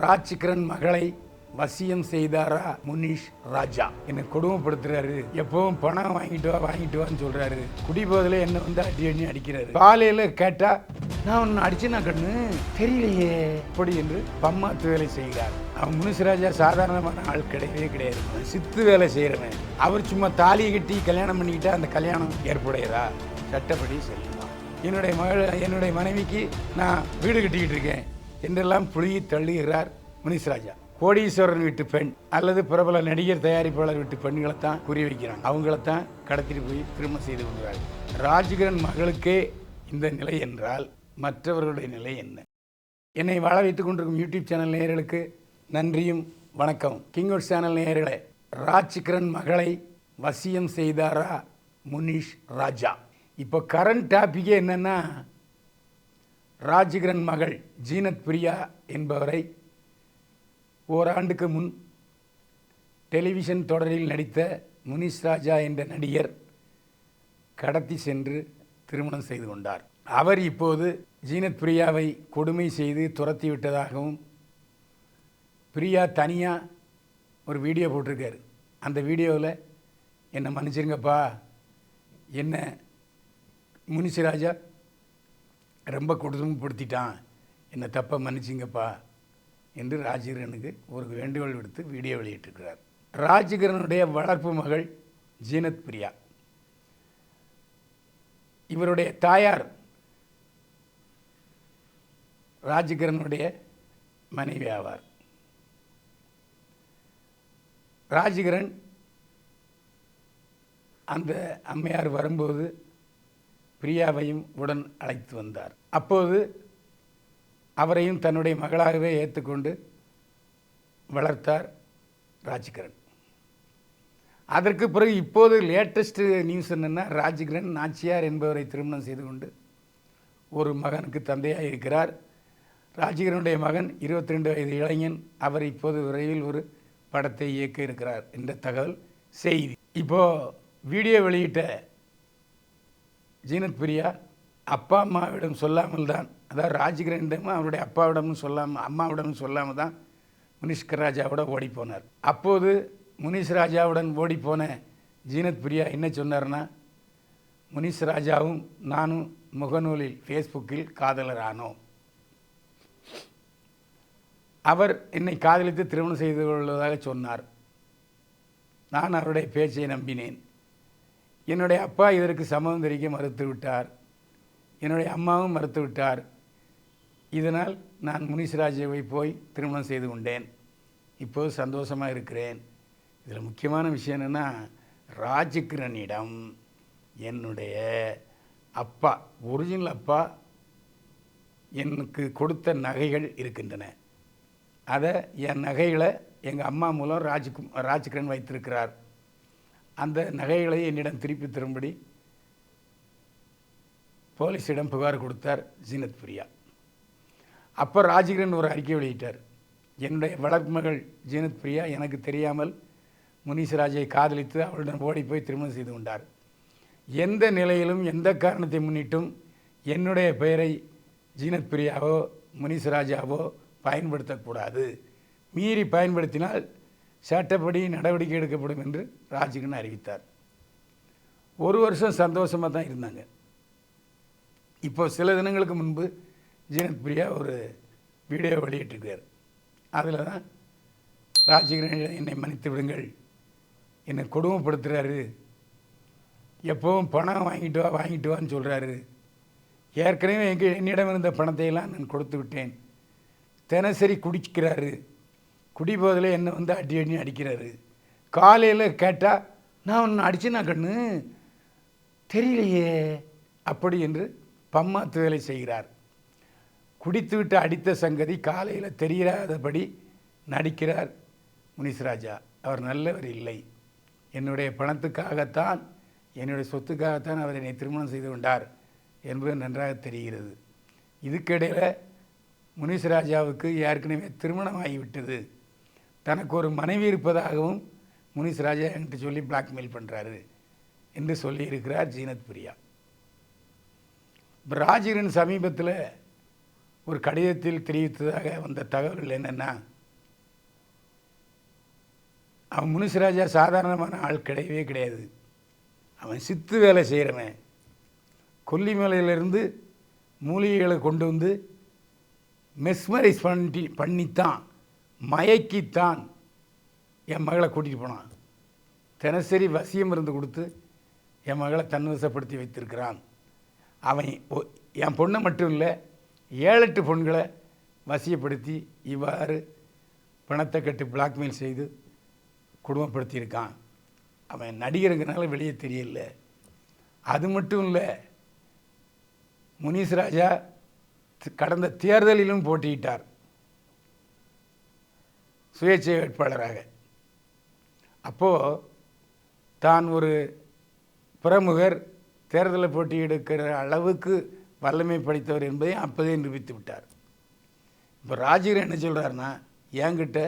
ராஜ்கிரண் மகளை வசியம் செய்தாரா முனீஷ் ராஜா. என்னை கொடுமைப்படுத்துறாரு. எப்பவும் பணம் வாங்கிட்டு வா வாங்கிட்டு வான்னு சொல்றாரு. குடிபோதில் என்ன வந்து அடி அடி அடிக்கிறாரு. காலையில கேட்டா நான் உன்னை அடிச்சேனா கண்ணு. தெரியலையே. அப்படி என்று பம்மாத்து வேலை செய்கிறார் அவன் முனிசுராஜா சாதாரணமான ஆள் கிடையவே கிடையாது. சித்து வேலை செய்கிறவன் அவர் சும்மா தாலியை கட்டி கல்யாணம் பண்ணிக்கிட்டா அந்த கல்யாணம் ஏற்புடையதா? சட்டப்படி செல்லுமா என்னுடைய மகள் என்னுடைய மனைவிக்கு நான் வீடு கட்டிக்கிட்டு இருக்கேன். என்றெல்லாம் புழுகி தள்ளுகிறார் முனிஸ்ராஜா கோடீஸ்வரன் வீட்டு பெண் அல்லது பிரபல நடிகர் தயாரிப்பாளர் வீட்டு பெண்களை தான் குறி வைக்கிறாங்க அவங்கள கடத்திட்டு போய் திருமணம் செய்து கொள்கிறார்கள் ராஜகிரன் மகளுக்கே இந்த நிலை என்றால் மற்றவர்களுடைய நிலை என்ன? என்னை வாழ வைத்துக் கொண்டிருக்கும் யூடியூப் சேனல் நேயர்களுக்கு நன்றியும் வணக்கம் கிங்வுட் சேனல் நேயர்களே ராஜ்கிரண் மகளை வசியம் செய்தாரா முனீஷ் ராஜா? இப்போ கரண்ட் டாப்பிக்கே என்னென்னா ராஜகிரன் மகள் ஜீனத் பிரியா என்பவரை ஓராண்டுக்கு முன் டெலிவிஷன் தொடரில் நடித்த முனிஷ் ராஜா என்ற நடிகர் கடத்தி சென்று திருமணம் செய்து கொண்டார். அவர் இப்போது ஜீனத் பிரியாவை கொடுமை செய்து துரத்தி விட்டதாகவும் பிரியா தனியாக ஒரு வீடியோ போட்டிருக்காரு. அந்த வீடியோவில் என்னை மன்னிச்சிருங்கப்பா என்ன முனிஷ் ராஜா ரொம்ப கொடுமைப்படுத்திட்டான். என்னை தப்பை மன்னிச்சிங்கப்பா என்று ராஜகிரனுக்கு ஒரு வேண்டுகோள் விடுத்து வீடியோ வெளியிட்டிருக்கிறார். ராஜகிரனுடைய வளர்ப்பு மகள் ஜீனத் பிரியா. இவருடைய தாயார் ராஜகிரனுடைய மனைவி ஆவார். ராஜகிரன் அந்த அம்மையார் வரும்போது பிரியாவையும் உடன் அழைத்து வந்தார். அப்போது அவரையும் தன்னுடைய மகளாகவே ஏற்றுக்கொண்டு வளர்த்தார் ராஜ்கிரண். அதற்கு பிறகு இப்போது லேட்டஸ்ட் நியூஸ் என்னென்னா ராஜ்கிரண் நாச்சியார் என்பவரை திருமணம் செய்து கொண்டு ஒரு மகனுக்கு தந்தையாக இருக்கிறார். ராஜ்கிரனுடைய மகன் இருபத்தி ரெண்டு வயது இளைஞன். அவர் இப்போது விரைவில் ஒரு படத்தை இயக்க இருக்கிறார் என்ற தகவல் செய்தி. இப்போது வீடியோ வெளியிட்ட ஜீனத் பிரியா அப்பா அம்மாவிடம் சொல்லாமல் தான் அதாவது ராஜகிரண்டமும் அவருடைய அப்பாவிடமும் சொல்லாமல் அம்மாவிடமும் சொல்லாமல் தான் முனிஷ்கர் ராஜாவோட ஓடி போனார். அப்போது முனிஷ் ராஜாவுடன் ஓடி போன ஜீனத் பிரியா என்ன சொன்னார்னா முனிஷ் ராஜாவும் நானும் முகநூலில் ஃபேஸ்புக்கில் காதலர் ஆனோம் அவர் என்னை காதலித்து திருமணம் செய்து கொள்வதாக சொன்னார். நான் அவருடைய பேச்சை நம்பினேன். என்னுடைய அப்பா இதற்கு சம்மதம் தெரிவிக்க மறுத்து விட்டார் என்னுடைய அம்மாவும் மறுத்து விட்டார் இதனால் நான் முனிஸ்ராஜாவை போய் திருமணம் செய்து கொண்டேன். இப்போது சந்தோஷமாக இருக்கிறேன். இதில் முக்கியமான விஷயம் என்னென்னா ராஜகிரனிடம் என்னுடைய அப்பா ஒரிஜினல் அப்பா எனக்கு கொடுத்த நகைகள் இருக்கின்றன. அதை என் நகைகளை எங்கள் அம்மா மூலம் ராஜ்கு ராஜ்கிரண் வைத்திருக்கிறார். அந்த நகைகளை என்னிடம் திருப்பி தரும்படி போலீஸிடம் புகார் கொடுத்தார் ஜீனத் பிரியா. அப்போ ராஜகிரன் ஒரு அறிக்கை வெளியிட்டார். என்னுடைய வளர்ப்பு மகள் ஜீனத் பிரியா எனக்கு தெரியாமல் முனீஸ்வராஜை காதலித்து அவளுடன் ஓடி போய் திருமணம் செய்து கொண்டார். எந்த நிலையிலும் எந்த காரணத்தை முன்னிட்டும் என்னுடைய பெயரை ஜீனத் பிரியாவோ முனீஸ்வராஜாவோ பயன்படுத்தக்கூடாது. மீறி பயன்படுத்தினால் சட்டப்படி நடவடிக்கை எடுக்கப்படும் என்று ராஜகிரண் அறிவித்தார். ஒரு வருஷம் சந்தோஷமாக தான் இருந்தாங்க. இப்போ சில தினங்களுக்கு முன்பு ஜெகத் பிரியா ஒரு வீடியோ வெளியிட்டிருக்கார். அதில் தான் ராஜகிரன் என்னை மன்னித்து விடுங்கள் என்னை கொடுமைப்படுத்துகிறாரு எப்போவும் பணம் வாங்கிட்டு வா வாங்கிட்டு வான்னு சொல்கிறாரு ஏற்கனவே எங்கள் என்னிடம் இருந்த பணத்தையெல்லாம் நான் கொடுத்து விட்டேன். தினசரி குடிக்கிறாரு குடிபோதில் என்னை வந்து அடி அடி அடிக்கிறாரு. காலையில் கேட்டால் நான் உன்னை அடிச்சேனா கண்ணு? தெரியலையே. அப்படி என்று பம்மாத்து வேலை செய்கிறார். குடித்துவிட்டு அடித்த சங்கதி காலையில் தெரியாதபடி நடிக்கிறார் முனிஸ்ராஜா. அவர் நல்லவர் இல்லை. என்னுடைய பணத்துக்காகத்தான் என்னுடைய சொத்துக்காகத்தான் அவர் என்னை திருமணம் செய்து கொண்டார் என்பது நன்றாக தெரிகிறது. இதுக்கிடையில் முனிஸ்ராஜாவுக்கு ஏற்கனவே திருமணம் ஆகிவிட்டது தனக்கு ஒரு மனைவி இருப்பதாகவும் முனிஸ்ராஜா என்கிட்ட சொல்லி பிளாக்மெயில் பண்ணுறாரு என்று சொல்லியிருக்கிறார் ஜீனத் பிரியா. இப்போ சமீபத்தில் ஒரு கடிதத்தில் தெரிவித்ததாக வந்த தகவல் என்னென்னா அவன் முனிசுராஜா சாதாரணமான ஆள் கிடையவே கிடையாது. அவன் சித்து வேலை செய்கிறவன் கொல்லிமலையிலிருந்து மூலிகைகளை கொண்டு வந்து மெஸ்மரைஸ் பண்ணி பண்ணித்தான். மயக்கித்தான் என் மகளை கூட்டிகிட்டு போனான். தினசரி வசியம் இருந்து கொடுத்து என் மகளை தன்வசப்படுத்தி வைத்திருக்கிறான். அவன் ஒ- என் பொண்ணை மட்டும் இல்லை ஏழெட்டு பொண்களை வசியப்படுத்தி இவ்வாறு பணத்தை கட்டி பிளாக்மெயில் செய்து குடும்பப்படுத்தியிருக்கான். அவன் நடிகருங்கிறனால வெளியே தெரியல. அது மட்டும் இல்லை முனீஸ் ராஜா கடந்த தேர்தலிலும் போட்டியிட்டார். சுயேட்சை வேட்பாளராக. அப்போது தான் ஒரு பிரமுகர் தேர்தலை போட்டியெடுக்கிற அளவுக்கு வல்லமை படைத்தவர் என்பதை அப்போதே நிரூபித்து விட்டார். இப்போ ராஜீர் என்ன சொல்கிறாருன்னா என்கிட்ட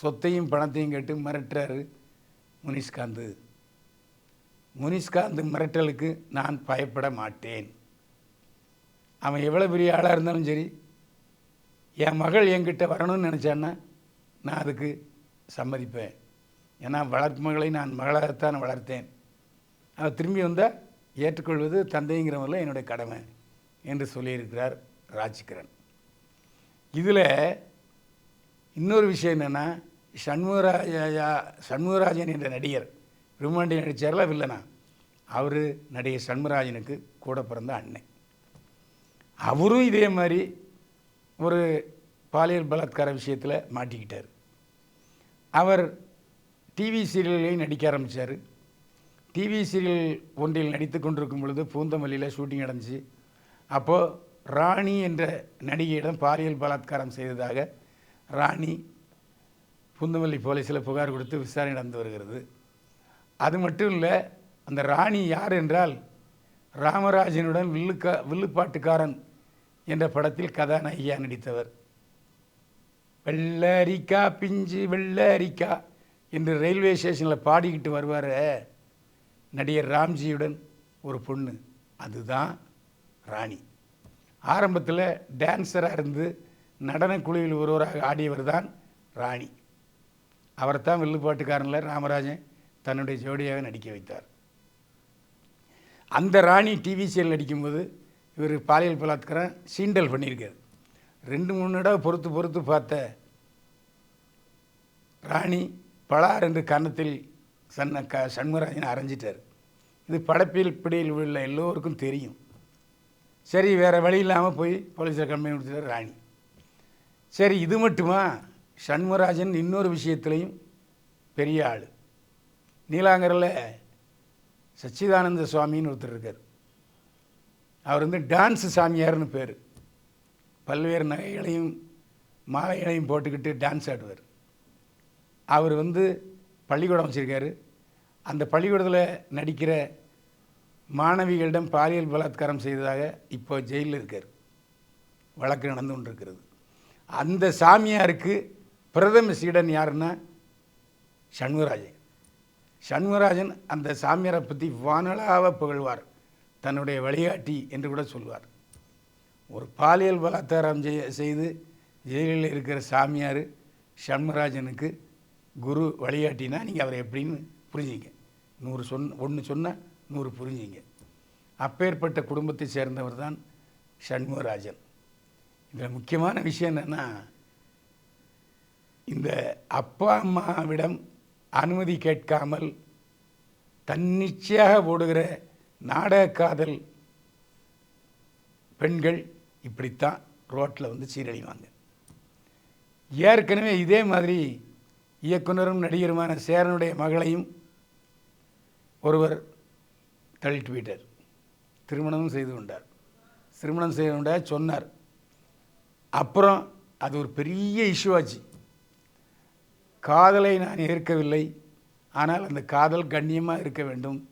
சொத்தையும் பணத்தையும் கேட்டு மிரட்டுறாரு முனிஷ்காந்து. முனிஷ்காந்து மிரட்டலுக்கு நான் பயப்பட மாட்டேன். அவன் எவ்வளோ பெரிய ஆளாக இருந்தாலும் சரி என் மகள் என்கிட்ட வரணும்னு நினச்சான்னா நான் அதுக்கு சம்மதிப்பேன். ஏன்னா வளர்ப்பு மகளை நான் மகளாகத்தான் வளர்த்தேன். அதை திரும்பி வந்தால் ஏற்றுக்கொள்வது தந்தைங்கிறவங்கள என்னுடைய கடமை என்று சொல்லியிருக்கிறார் ராஜ்கிரண். இதில் இன்னொரு விஷயம் என்னென்னா சண்முகராஜா சண்முகராஜன் என்ற நடிகர் விரும்மாண்டி நடித்தார்ல வில்லனா. அவர் நடிகர் சண்முகராஜனுக்கு கூட பிறந்த அண்ணன் அவரும் இதே மாதிரி ஒரு பாலியல் பலாத்கார விஷயத்தில் மாட்டிக்கிட்டார். அவர் டிவி சீரியல்களையும் நடிக்க ஆரம்பித்தார் டிவி சீரியல் ஒன்றில் நடித்து கொண்டிருக்கும் பொழுது பூந்தமல்லியில் ஷூட்டிங் நடந்துச்சு. அப்போது ராணி என்ற நடிகையிடம் பாலியல் பலாத்காரம் செய்ததாக ராணி பூந்தமல்லி போலீஸில் புகார் கொடுத்து விசாரணை நடந்து வருகிறது. அது மட்டும் இல்லை அந்த ராணி யார் என்றால் ராமராஜனுடன் வில்லுக்கா வில்லுப்பாட்டுக்காரன் என்ற படத்தில் கதாநாயகியாக நடித்தவர். வெள்ளரிக்கா பிஞ்சு வெள்ளரிக்கா என்று ரயில்வே ஸ்டேஷனில் பாடிக்கிட்டு வருவார் நடிகர் ராம்ஜியுடன் ஒரு பொண்ணு. அதுதான் ராணி. ஆரம்பத்தில் டான்ஸராக இருந்து நடனக் குழுவில் ஒருவராக ஆடியவர் தான் ராணி. அவரைத்தான் வில்லுப்பாட்டுக்காரனில் ராமராஜன் தன்னுடைய ஜோடியாக நடிக்க வைத்தார். அந்த ராணி டிவி சீரியல் நடிக்கும்போது இவர் பாலியல் பலாத்காரம் சீண்டல் பண்ணியிருக்காரு. ரெண்டு மூணு தடவை பொறுத்து பொறுத்து பார்த்த ராணி பலார் என்று கன்னத்தில் சன்ன க சண்முகராஜனை அரைஞ்சிட்டார். இது படப்பில் பிடியில் உள்ள எல்லோருக்கும் தெரியும். சரி வேறு வழி இல்லாமல் போய் போலீஸில் கம்ப்ளைண்ட் கொடுத்துட்டார் ராணி. சரி இது மட்டுமா? சண்முகராஜன் இன்னொரு விஷயத்துலையும் பெரிய ஆள். நீலாங்கரில் சச்சிதானந்த சுவாமின்னு ஒருத்தர் இருக்கார். அவர் வந்து டான்ஸ் சாமியார்னு பேர். பல்வேறு நகைகளையும் மாலைகளையும் போட்டுக்கிட்டு டான்ஸ் ஆடுவார். அவர் வந்து பள்ளிக்கூடம் வச்சுருக்காரு. அந்த பள்ளிக்கூடத்தில் நடிக்கிற மாணவிகளிடம் பாலியல் பலாத்காரம் செய்ததாக இப்போ ஜெயிலில் இருக்கார். வழக்கு நடந்து கொண்டிருக்கிறது. அந்த சாமியாருக்கு பிரதம சீடன் யாருன்னா சண்முகராஜன் சண்முகராஜன் அந்த சாமியாரை பற்றி வானலாக புகழ்வார். தன்னுடைய வழிகாட்டி என்று கூட சொல்வார். ஒரு பாலியல் பலாத்காரம் செய்ய- செய்து ஜெயிலில் இருக்கிற சாமியார் சண்முகராஜனுக்கு குரு வழிகாட்டினா நீங்கள் அவரை எப்படின்னு புரிஞ்சிங்க. நூறு சொன்ன ஒன்று சொன்னால் நூறு புரிஞ்சிங்க. அப்பேற்பட்ட குடும்பத்தை சேர்ந்தவர் தான் சண்முகராஜன். இதில் முக்கியமான விஷயம் என்னென்னா இந்த அப்பா அம்மாவிடம் அனுமதி கேட்காமல் தன்னிச்சையாக ஓடுகிற நாடக காதல் பெண்கள் இப்படித்தான் ரோட்டில் வந்து சீரழிவாங்க. ஏற்கனவே இதே மாதிரி இயக்குனரும் நடிகருமான சேரனுடைய மகளையும் ஒருவர் தள்ளிட்டு போயிட்டார். திருமணமும் செய்து கொண்டார். திருமணம் செய்து கொண்டார் சொன்னார். அப்புறம் அது ஒரு பெரிய இஷ்யூ ஆச்சு. காதலை நான் ஏற்கவில்லை. ஆனால் அந்த காதல் கண்ணியமாக இருக்க வேண்டும்.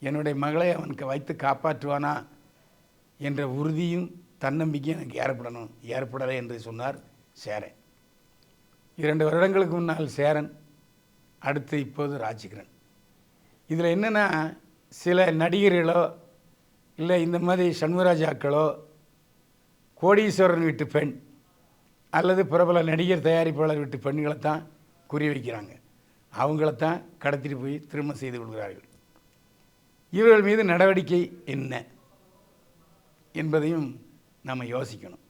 என்னுடைய மகளை அவனுக்கு வைத்து காப்பாற்றுவானா என்ற உறுதியும் தன்னம்பிக்கையும் எனக்கு ஏற்படணும் ஏற்படலை என்று சொன்னார் சேரன். இரண்டு வருடங்களுக்கு முன்னால் சேரன் அடுத்து இப்போது ராஜ்கிரண் இதில் என்னென்னா சில நடிகர்களோ இல்லை இந்த மாதிரி சண்முகராஜாக்களோ கோடீஸ்வரன் வீட்டு பெண் அல்லது பிரபல நடிகர் தயாரிப்பாளர் வீட்டு பெண்களை தான் குறி வைக்கிறாங்க. அவங்களத்தான் கடத்திட்டு போய் திருமணம் செய்து கொள்கிறார்கள். இவர்கள் மீது நடவடிக்கை என்ன என்பதையும் நம்ம யோசிக்கணும்.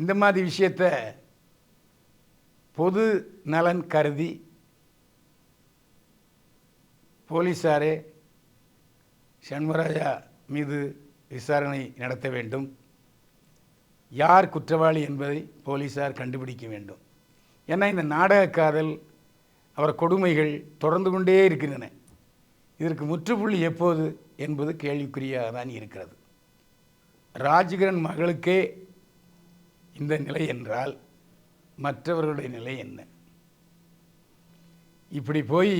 இந்த மாதிரி விஷயத்த பொது நலன் கருதி போலீஸாரே சண்முகராஜா மீது விசாரணை நடத்த வேண்டும். யார் குற்றவாளி என்பதை போலீஸார் கண்டுபிடிக்க வேண்டும். ஏன்னா இந்த நாடக காதல் அவர் கொடுமைகள் தொடர்ந்து கொண்டே இருக்கின்றன. இதற்கு முற்றுப்புள்ளி எப்போது என்பது கேள்விக்குறியாக தான் இருக்கிறது. ராஜகிரண் மகளுக்கே இந்த நிலை என்றால் மற்றவர்களுடைய நிலை என்ன? இப்படி போய்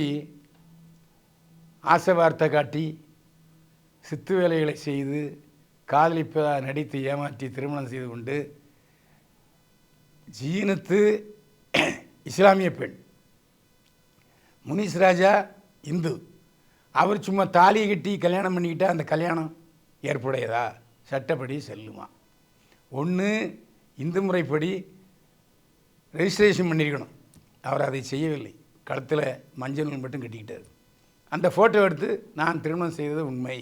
ஆசை வார்த்தை காட்டி சித்து வேலைகளை செய்து காதலிப்பதாக நடித்து ஏமாற்றி திருமணம் செய்து கொண்டு ஜீனத்து இஸ்லாமிய பெண். முனிஸ் ராஜா இந்து. அவர் சும்மா தாலியை கட்டி கல்யாணம் பண்ணிக்கிட்டால் அந்த கல்யாணம் ஏற்புடையதா? சட்டப்படி செல்லுமா ஒன்று இந்து முறைப்படி ரெஜிஸ்ட்ரேஷன் பண்ணியிருக்கணும் அவர் அதை செய்யவில்லை. கழுத்தில் மஞ்சள் நூல் மட்டும் கட்டிக்கிட்டார். அந்த ஃபோட்டோ எடுத்து நான் திருமணம் செய்தது உண்மை.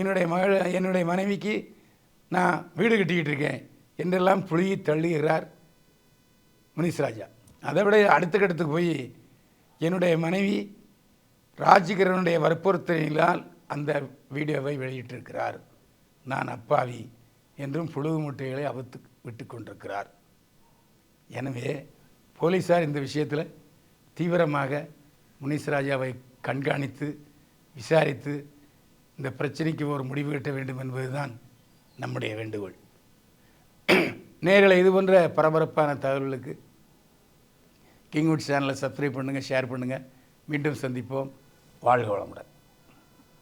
என்னுடைய மகள் என்னுடைய மனைவிக்கு நான் வீடு கட்டிக்கிட்டு இருக்கேன் என்றெல்லாம் புழுகி தள்ளுகிறார் முனிஸ்ராஜா. அதை விட அடுத்த கட்டத்துக்கு போய் என்னுடைய மனைவி ராஜகிரனுடைய வற்புறுத்தலினால் அந்த வீடியோவை வெளியிட்டிருக்கிறார். நான் அப்பாவி என்றும் புழுகு முட்டைகளை அவுத்து விட்டு கொண்டிருக்கிறார். எனவே போலீஸார் இந்த விஷயத்தில் தீவிரமாக முனிஸ்ராஜாவை கண்காணித்து விசாரித்து இந்த பிரச்சனைக்கு ஒரு முடிவு கட்ட வேண்டும் என்பதுதான் நம்முடைய வேண்டுகோள். நேரில் இது போன்ற பரபரப்பான தகவல்களுக்கு கிங்வுட் சேனலை சப்ஸ்கிரைப் பண்ணுங்கள் ஷேர் பண்ணுங்கள் மீண்டும் சந்திப்போம். வாழ்க வளமுடன்.